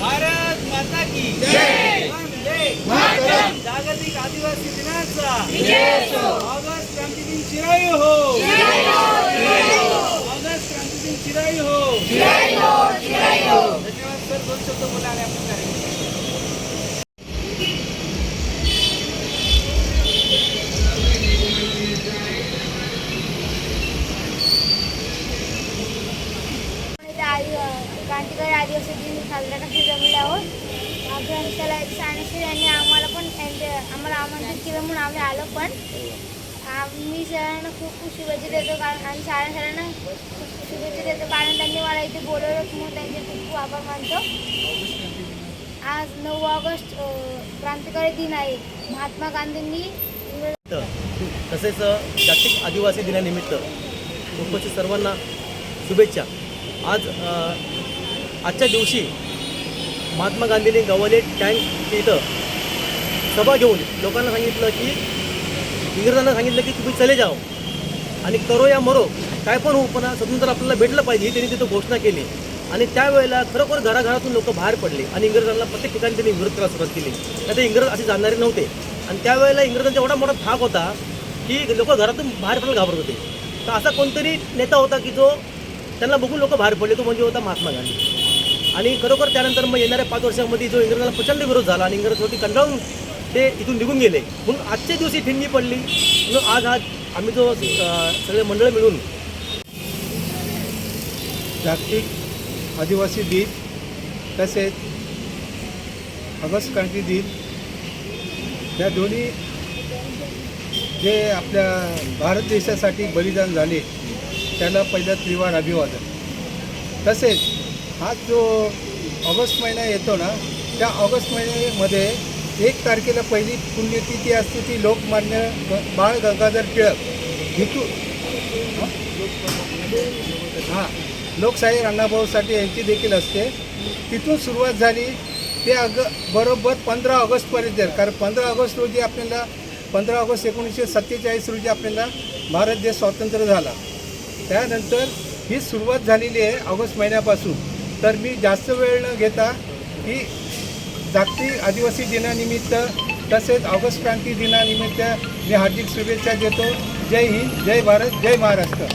भारत माता की जागतिक आदिवासी दिनाचा। ऑगस्ट क्रांती दिन चिरायू हो। आदिवासी दिन साजरा कसे जमले आहोत. त्याला सायन्सशीर यांनी आम्हाला पण त्यांचे आम्हाला आमंत्रित केलं म्हणून आम्ही आलो पण. आम्ही सरांना खूप खूप शुभेच्छा देतो कारण आणि सारा सरांना खूप शुभेच्छा देतो. कारण त्यांनी मला इथे बोलवलं म्हणून त्यांचे खूप खूप आभार मानतो. आज नऊ ऑगस्ट क्रांतिकारी दिन आहे. महात्मा गांधींनी तसेच जागतिक आदिवासी दिनानिमित्त उपस्थित सर्वांना शुभेच्छा. आज आजच्या दिवशी महात्मा गांधींनी गव्हाले टँक इथं सभा घेऊन लोकांना सांगितलं की इंग्रजांना सांगितलं की तुम्ही चले जाओ. आणि करो या मरो काय पण होऊ पण स्वतंत्र आपल्याला भेटलं पाहिजे ही त्यांनी तिथं घोषणा केली. आणि त्यावेळेला खरोखर घराघरातून लोक बाहेर पडले आणि इंग्रजांना प्रत्येक ठिकाणी त्यांनी विरोध करायला सुरुवात केली. तर ते इंग्रज असे जाणणारे नव्हते. आणि त्यावेळेला इंग्रजांचा एवढा मोठा थाक होता की लोक घरातून बाहेर पडायला घाबरत होते. तर असा कोणतरी नेता होता की जो त्यांना बघून लोक बाहेर पडले तो म्हणजे होता महात्मा गांधी. आणि खरोखर त्यानंतर मग येणाऱ्या पाच वर्षामध्ये जो इंग्रजांना प्रचंड विरोध झाला आणि इंग्रज शेवटी कंटाळून ते इथून निघून गेले. म्हणून आजच्या दिवशी ठिणगी पडली. म्हणून आज आज आम्ही जो सगळे मंडळ मिळून जागतिक आदिवासी दिन तसेच ऑगस्ट क्रांती दिन या दोन्ही जे आपल्या भारत देशासाठी बलिदान झाले त्याला पहिलं त्रिवार अभिवादन. तसेच हा जो ऑगस्ट महिना येतो ना त्या ऑगस्ट महिन्यामध्ये एक तारखेला पहिली पुण्यतिथी असते ती लोकमान्य बाळ गंगाधर टिळक. हितू हां लोकशाही अण्णाभाऊ साठे यांची देखील असते. तिथून सुरुवात झाली ते अग बरोबर पंधरा ऑगस्टपर्यंत कारण पंधरा ऑगस्ट रोजी आपल्याला पंधरा ऑगस्ट एकोणीसशे सत्तेचाळीस रोजी आपल्याला भारत देश स्वातंत्र्य झाला. त्यानंतर ही सुरुवात झालेली आहे ऑगस्ट महिन्यापासून. तर मी जास्त वेळ न घेता ही जागतिक आदिवासी दिनानिमित्त तसेच ऑगस्ट क्रांती दिनानिमित्त मी हार्दिक शुभेच्छा देतो. जय हिंद जय भारत जय महाराष्ट्र.